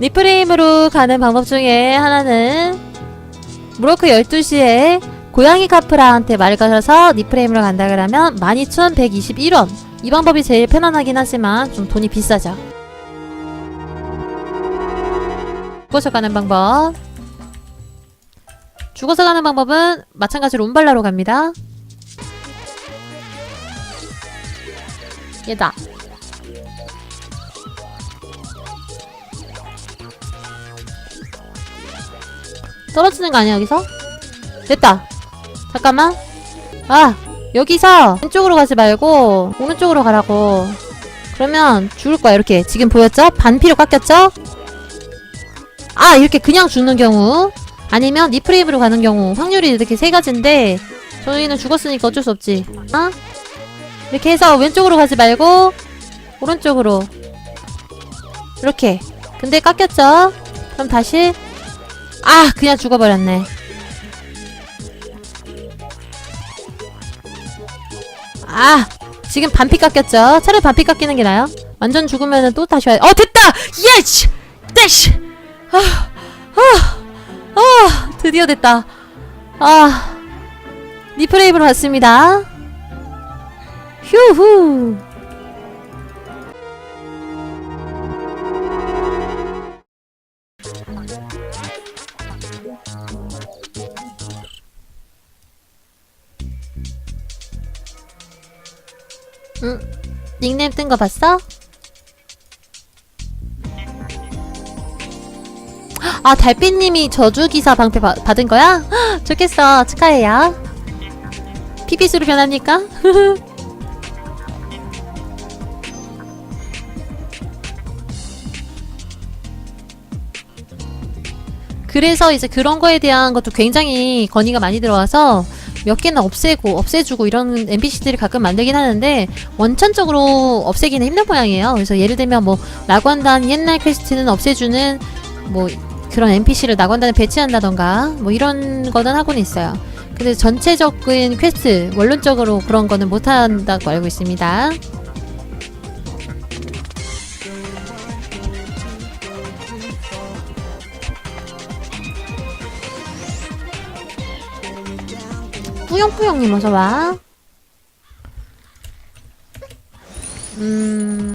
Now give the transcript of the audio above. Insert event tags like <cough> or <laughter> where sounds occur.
리프레임으로 가는 방법 중에 하나는 무로크 12시에 고양이 카프라한테 말 걸어서 리프레임으로 간다 그러면 12,121원. 이 방법이 제일 편안하긴 하지만 좀 돈이 비싸죠. 죽어서 가는 방법. 죽어서 가는 방법은 마찬가지로 운발라로 갑니다. 얘다 떨어지는 거 아니야 여기서? 됐다 잠깐만 아 여기서 왼쪽으로 가지 말고 오른쪽으로 가라고 그러면 죽을 거야 이렇게 지금 보였죠? 반피로 깎였죠? 아 이렇게 그냥 죽는 경우 아니면 리프레임으로 가는 경우 확률이 이렇게 세 가지인데 저희는 죽었으니까 어쩔 수 없지 어? 이렇게 해서 왼쪽으로 가지 말고 오른쪽으로 이렇게 근데 깎였죠? 그럼 다시 아 그냥 죽어버렸네 아 지금 반피 깎였죠? 차라리 반피 깎이는 게 나아요 완전 죽으면은 또 다시 와야 어 됐다! 예시! 대시! 아, 아, 아, 드디어 됐다 아 리프레임으로 갔습니다 휴후 응 닉네임 뜬 거 봤어? 아 달빛님이 저주기사 방패 바, 받은 거야? 헉, <gasps> 좋겠어 축하해요 피피스로 변합니까? <laughs> 그래서 이제 그런 거에 대한 것도 굉장히 건의가 많이 들어와서 몇 개는 없애고 없애주고 이런 NPC들이 가끔 만들긴 하는데 원천적으로 없애기는 힘든 모양이에요. 그래서 예를 들면 뭐 낙원단 옛날 퀘스트는 없애주는 뭐 그런 NPC를 낙원단에 배치한다던가 뭐 이런 거는 하고는 있어요. 근데 전체적인 퀘스트 원론적으로 그런 거는 못한다고 알고 있습니다. 뿌용뿌용님 어서와. 음.